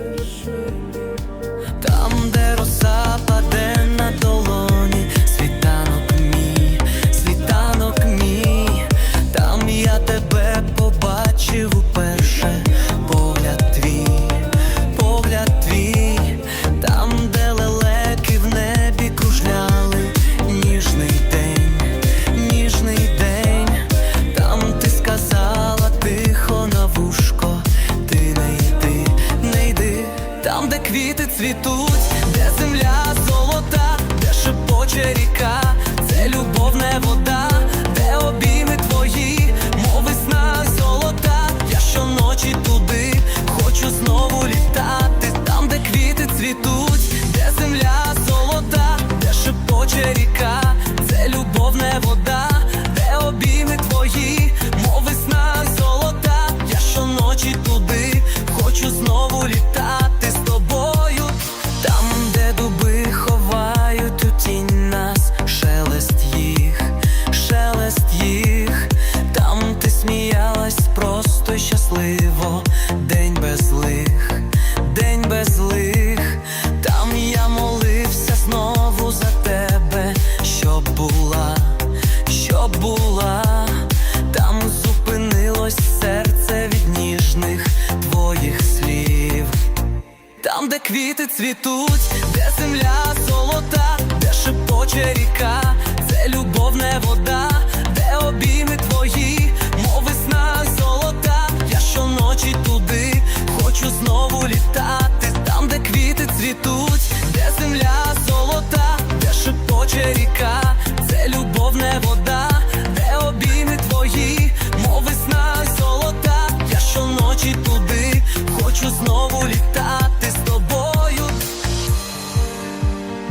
Там, квіти цвітуть, де земля золота, де шепоче ріка, це любовне вода, де обійми твої, мов весна золота, я щоночі туди хочу знову літати, там, де квіти цвітуть, де земля золота, де шепоче ріка, Там, де квіти цвітуть, де земля золота, де шепоче ріка, це любовне вода, де обійми твої, мов весна золота, я щоночі туди хочу знову літати, там, де квіти цвітуть, де земля золота,